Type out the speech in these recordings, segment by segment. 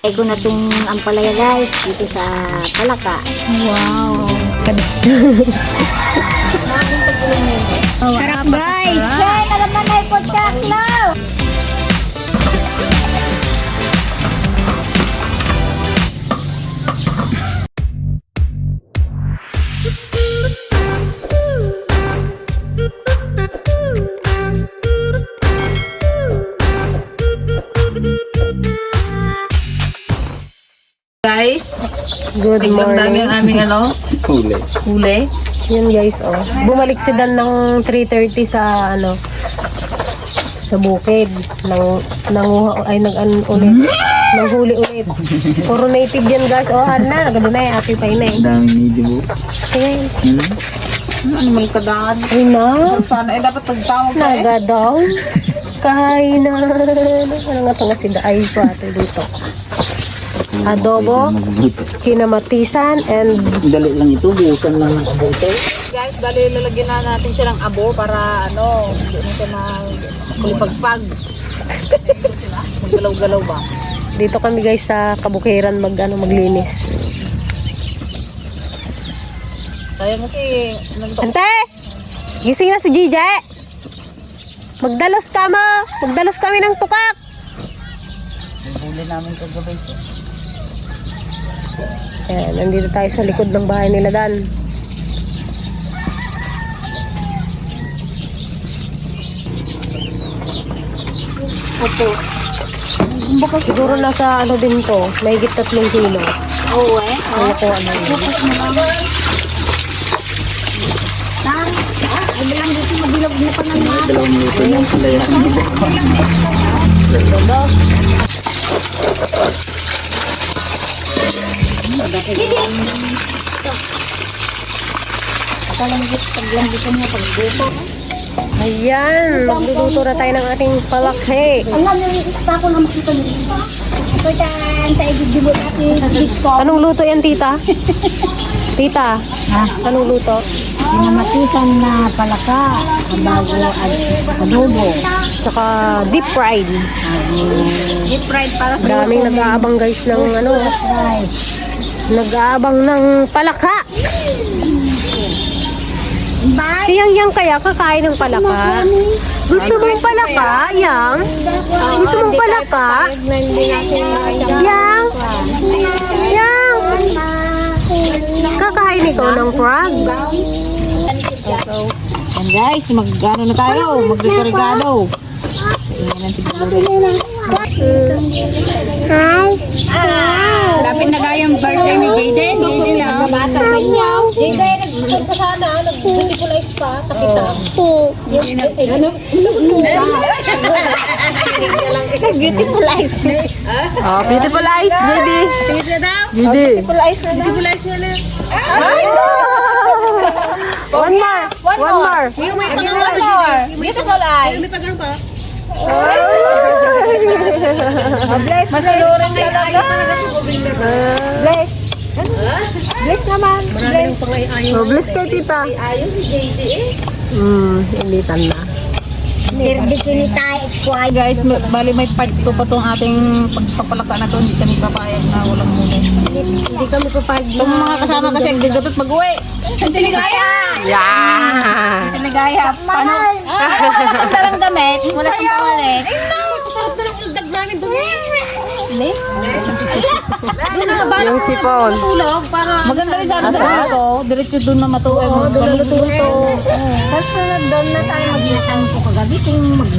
Ay ko na itong ampalaya guys dito sa Palaka. Wow. Sarap guys! Yan, alam na na yung podcast now! Guys, Good dami morning. ang aming ano, Kulay. huli. Yan guys, oh. Bumalik si Dan ng 3.30 sa ano sa bukid. Nang, nanguha, ay nag ano, ulit. Nang huli ulit. Puro native yan guys. Oh, ano na, nagano na eh. Ate pa na eh. Needy mo. Ayan. Hmm? Ano man kadaan? Ay na. Sana eh, dapat pagtawag ka eh. Naga daw. Kainan. Ano nga ito nga si Daay pa ate dito. Adobo, kinamatisan, and Dali lang ito. Buusan lang ng abote. Guys, bali lalagyan na natin siya ng abo para ano, hindi na siya makulipagpag. Maggalaw-galaw ba? dito kami guys sa kabukiran mag ano maglinis. Kaya kasi, nagto- Ante! Gising na si GJ! Magdalos ka mo! Magdalos kami ng tukak! Huli namin kagabi ito. Ayan, nandito tayo sa likod ng bahay nila Dan. Opo. Siguro nasa ano din to, mahigit tatlong kilo. Oo eh. Ano ko ano yun. Tang, ay bilang dito mabilog mo pa ng mga. Dalawang minuto yung kulay. Akala mo paglang dito mo pagbuto. Ayan, magluluto na tayo ng ating palakhe. Alam mo, pa ako na makita nito. Ito tan, tayo. Anong luto yan, tita? Tita, anong luto? Pinamatisan na palaka, bago adobo. Tsaka deep fried. Deep fried para sa Daming nag-aabang guys ng ano, nag-aabang ng palaka. Bye! Si Yang Yang kaya kakain ng palaka? Gusto mong palaka, Yang? Gusto mong palaka? Yang? Yang? Kakain ikaw ng frog? Yan guys, mag-ano na tayo, mag-regalo. Lapit na gayang birthday ni Jaden. Jaden na. Bata sa inyo. Jaden, nagpunta sana, pa, takita. Beautiful eyes. Oh, beautiful eyes, baby. Baby. Full ice na na. Full ice na na. One more. One more. One more. Beautiful eyes. Bless, Masaluran talaga. bless. Bless naman. Bless. Oh, bless kay tita. Hmm, initan na. Dirdi kini tayo kway. Guys, may- bali may part 2 pa tong ating pagpapalaka na to. Hindi kami papayag na walang muna. Hindi kami papayag Itong mga kasama kasi ang gagatot mag-uwi. Ang tiligaya! Yeah! Tiligaya. Paano? Wala lang damit. Wala kang pawalit. Sarap na ng uldag namin doon. Na, bala Yung sipon. tulog para... Maganda rin sana sa dito. Diretso doon na matuwi mo. Doon na luto. Kasunod doon na tayo magnatan ko kagabi kung mag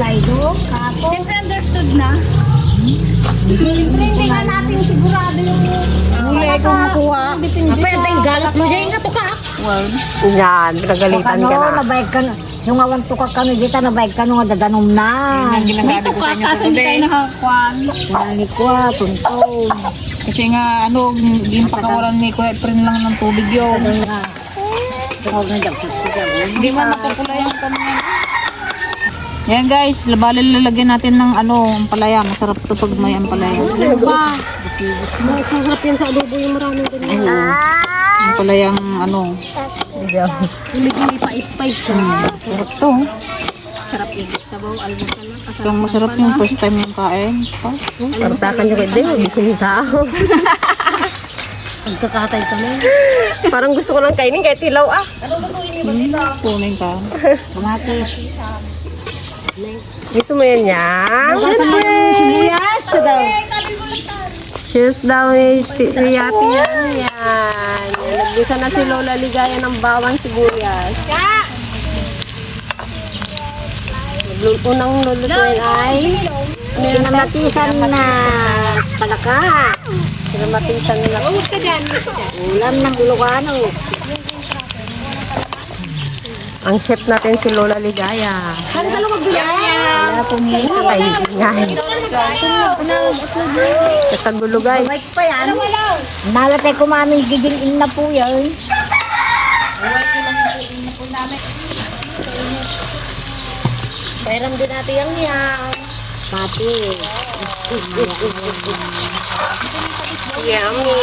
tayo doon. Kapo. Siyempre understood na. Siyempre hindi nga natin sigurado yung Huli kung makuha. Pwede yung galat mo dyan, katukak. Well, Yan, kagalitan ano, ka na. nabayag ka na. Yung awan to ka kano dito, nabayag ka nung dadanom na. ang ginasabi ko sa inyo kagabi. Hindi tayo nakakuan. Wali ko ah, tuntong. Kasi nga, ano, yung pakawalan ni Kuya Efren lang ng tubig yun. Ano nga. Na. Hindi man napupula yung kanina. Yan guys, labali lalagyan natin ng ano, ampalaya. Masarap to pag may ampalaya. Ba? Masarap yan sa adobo yung maraming ganyan. Ampalayang ano, Medyo may pait-pait siya. sarap to. Sarap yung sabaw, almusal lang. Yung masarap yung first time yung kain. Oh. Partakan nyo kayo, gising tao. Pagkakatay kami. Parang gusto ko lang kainin kahit hilaw ah. Punin ka. Kamatis. Gusto mo yan yan? Sibuyas ka daw. Shoes daw ni Yati yan. Yan. Nagbisa na si Lola Ligaya ng bawang sibuyas. Unang lulutuin ay Pinamatisan na palaka. sinamatisan nila. Ulam ng Ilocano. Ang chef natin si Lola Ligaya. Wala pong Ay, ingay. Sa gulugay. Wait pa yan. Nalatay ko mami gigilin na po yan. Pairam din natin yan yan. Pati. Yummy.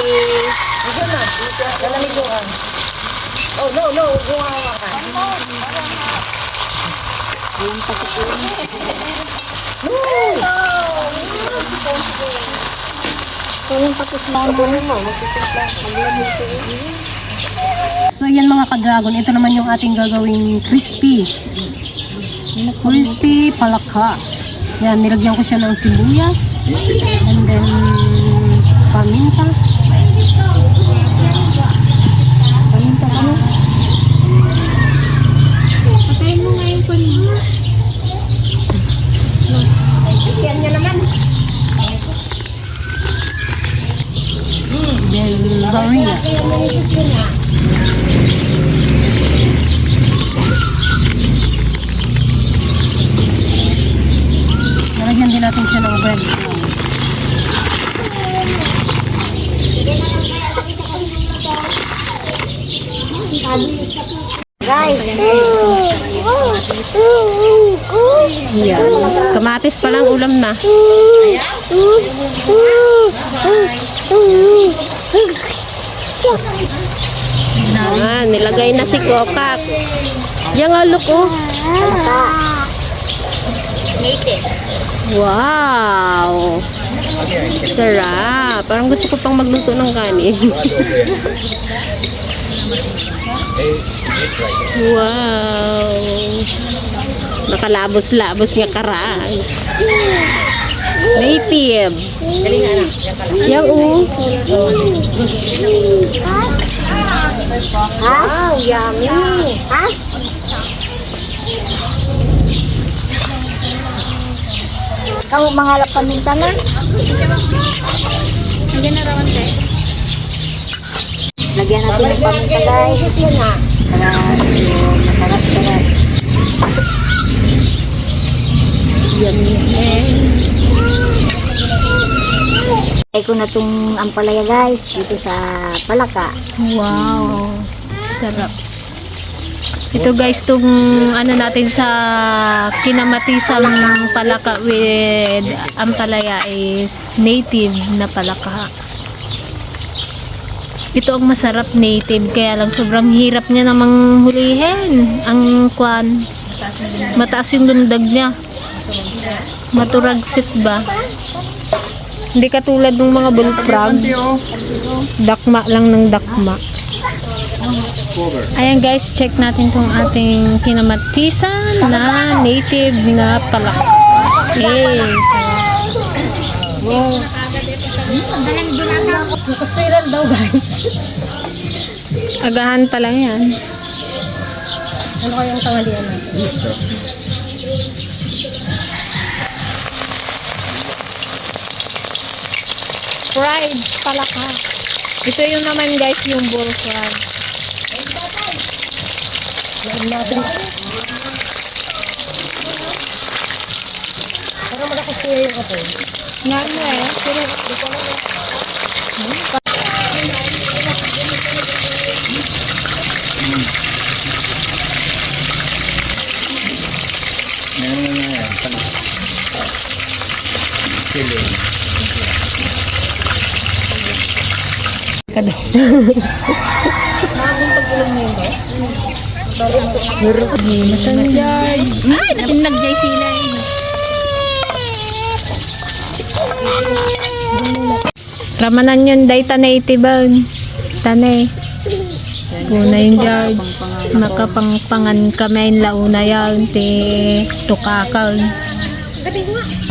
Oh, no, no. So yan mga ka-dragon, ito naman yung ating gagawing crispy. Crispy palaka. Yan, nilagyan ko siya ng sibuyas. And then. Paminta kami. Patayin mo nga yung paminta. Yan niya naman. Then, Maria. Nalagyan din natin siya ng bread. Guys. Yan. Kamatis pa lang ulam na. Nilagay na si Kokak. Yang alok oh. Wow! Sarap. Parang gusto ko pang magluto ng kanin. wow! Nakalabos-labos nga karaan. Native. Yang oh. Yummy. Ha? Ikaw mangalap paminta na. Lagyan na rawan tayo. Lagyan natin ng paminta guys. Para yun, masarap sarap. Ay ko na itong ampalaya guys dito sa palaka. Wow. Sarap. Ito guys, itong ano natin sa kinamatisang palaka with ampalaya is native na palaka. Ito ang masarap native, kaya lang sobrang hirap niya namang hulihin. Ang kwan, mataas yung lundag niya. Maturagsit ba? Hindi katulad ng mga bullfrog. Dakma lang ng dakma. Ayan guys, check natin tong ating kinamatisan na native na palaka. Yes. Kastilan daw guys. Agahan pa lang yan. Ano kayang tangalian natin? Fried palaka. Ito yung naman guys, yung bull fried. Lain natin. Para malakas kaya yung apoy. Nga nga eh. Pero di ko alam. Meron na yan. Sili. Kada. Magong tagulong mo yun ba? Masanjay. Ay, natinag-jay sila eh. Ramanan yun, day tanay itibag. Tanay. Una yung George. Makapangpangan kami launa yan. Ti tukakal.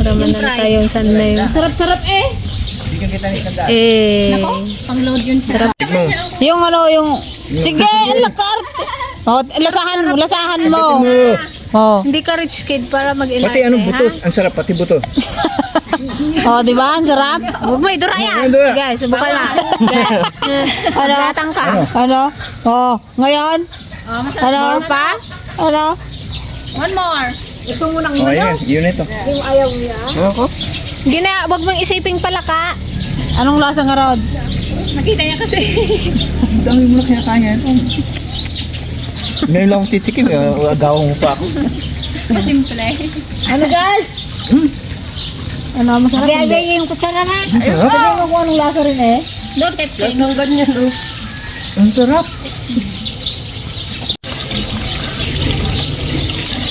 Ramanan tayo saan na yun. Sarap-sarap eh. Eh. Pang-load yun. Sarap. Yung ano, yung... Sige, lakarte. Oh, lasahan mo, lasahan mo. Oh. Hindi ka rich kid para mag-ilay. Pati anong butos? Ang sarap, pati buto. Oh, di ba? Ang sarap. Huwag mo, idura yan. Ano, Dora? Sige, subukan mo. Ano? Datang ka. Ano? Oh, ngayon? Ano? pa? Ano? One more. Oh, ayan. Yun ito. Hindi na, huwag mong isiping palaka. Anong lasa nga Rod? Nakita niya kasi. Ang dami mo na kinakaya ito. Ngayon lang titikim. eh. Agawang mo pa ako. Ano guys? Ano, masarap hindi? abi, yung kutsara na. Sabihin mo kung anong lasa rin eh. Lasang ganyan, oh. Ang sarap.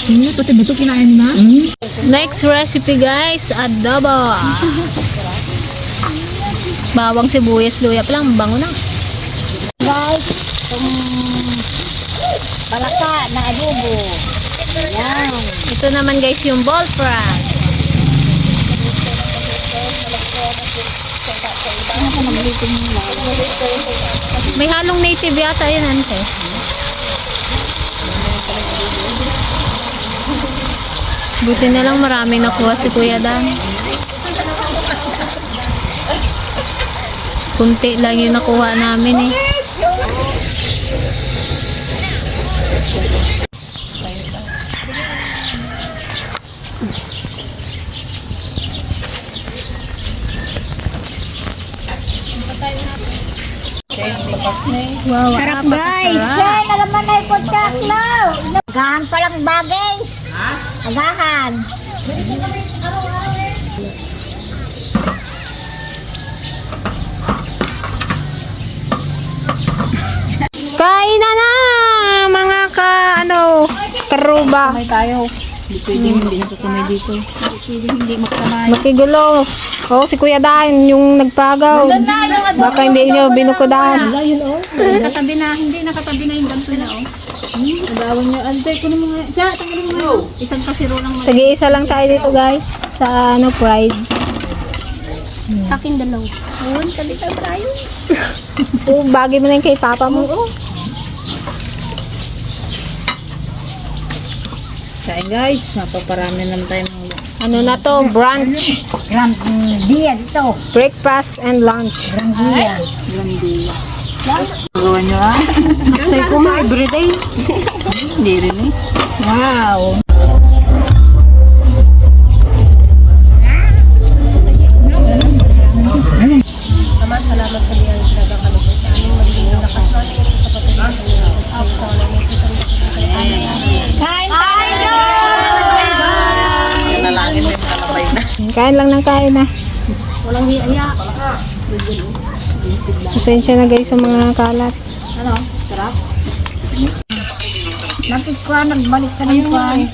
Hindi, pati buto kinain na. Next recipe guys, adobo. Bawang sibuyas, luya pa lang, bango na. Guys, itong palaka na adobo. Yan. Ito naman guys yung ball fry. May halong native yata yun, ante. Buti na lang maraming nakuha si Kuya Dan. Kunti lang yung nakuha namin eh. Wow, Sarap guys. Yan, alam mo na yung pagkaklaw. Agahan pa lang bagay. Agahan. Kain na na mga ka ano karuba. May tayo. Hindi pwede, hindi nakakamay dito. Hindi pwede, hindi makamay. Makigulo. Oh, si Kuya Dan yung nagpagaw. Baka hindi nyo binukudan. Nakatabi na, hindi nakatabi na yung ganto na oh. Hmm, agawan niyo. Ante, kunin mo nga. Tiya, tanggalin mo nga. Isang kasiro lang. Tagi-isa lang tayo dito guys sa ano pride. Sa akin dalaw. Ayun, kalitan tayo. Oh, bagay mo na yung kay papa mo. Kain guys, mapaparami naman tayo ng Ano na to? Brunch, Grand mm, beer ito. breakfast and lunch. Grand beer. Grandi. Gawa niyo ah. Stay ko everyday. Hindi rin eh. Wow. Kain lang ng kain na. Walang hiya. Pasensya na guys sa mga kalat. Ano? Sarap? Nakit ko, nagbalik ka ng kwan.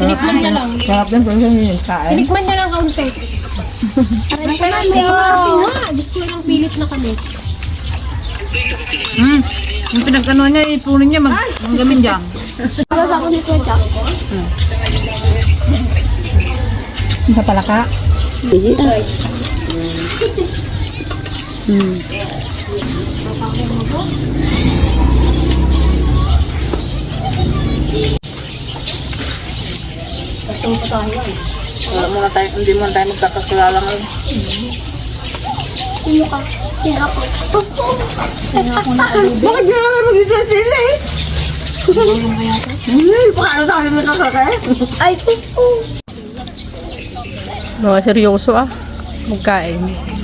Tinikman niya lang. Sarap din, pero saan yung kain? Tinikman niya lang kaunti. Aray ka na, nga. Gusto ko lang pilit na kami. Hmm. Yung pinagkano niya, ipunin niya, mag, manggamin dyan. Sa palaka. Wala muna tayo, hindi muna tayo magkakakilala ngayon. Bakit yun naman magiging sila eh? Hindi, paano tayo magkakakaya? Ay, oo. Mga seryoso ah. Magkain.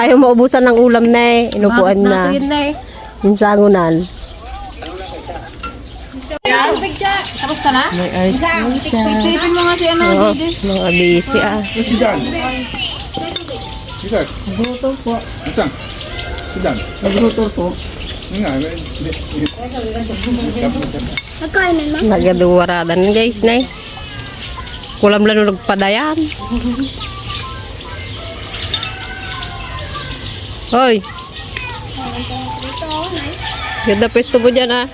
Ayaw maubusan ng ulam na eh. Inupuan na. Yung sangunan. Tapos ka na? May ice cream siya. Tipin mo nga si ano, Oo, mga busy ah. Dan. Nagluto po. Si Dan. Nagluto po. Hindi, hindi. Nagaduwaradan guys na eh. Kulam lang nagpadayan. Hoy. Ganda pwesto mo dyan ah.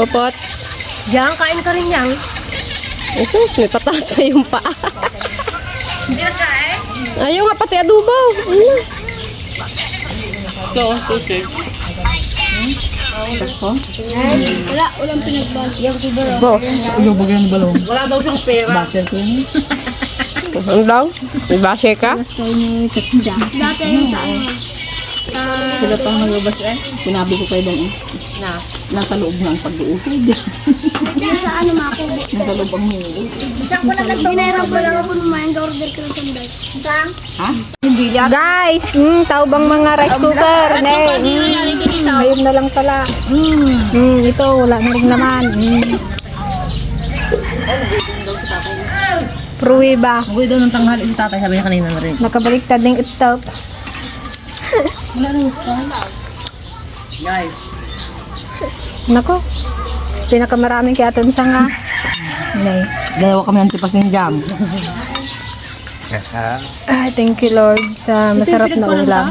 Popot. Diyan, kain ka rin yan. Jesus, may patas pa yung paa. Ayaw nga pati adobo. Ano? Ito, okay. Bo, Lubog yung balong. Wala daw siyang pera. Basel ko yun. ano daw? May bashe ka? Sila pang naglabas eh. Sinabi ko kayo doon eh. Na. Nasa loob ng pag-uusay. Sa ano makubo. Nasa loob ang huli. Ginera ko lang ako naman order ko ng sandal. Guys, mm, tao bang mga rice cooker? Ne, mm, ayun na lang pala. Mm, mm, ito, wala na rin naman. Mm. Pruwiba. Uwi daw ng tanghali si tatay. Sabi niya kanina na rin. Nakabaliktad ng ito. Guys. Nako, pinakamaraming kaya ito sa nga. Nay. Dalawa kami ng tipasing jam. Ay, thank you Lord sa masarap na ulam.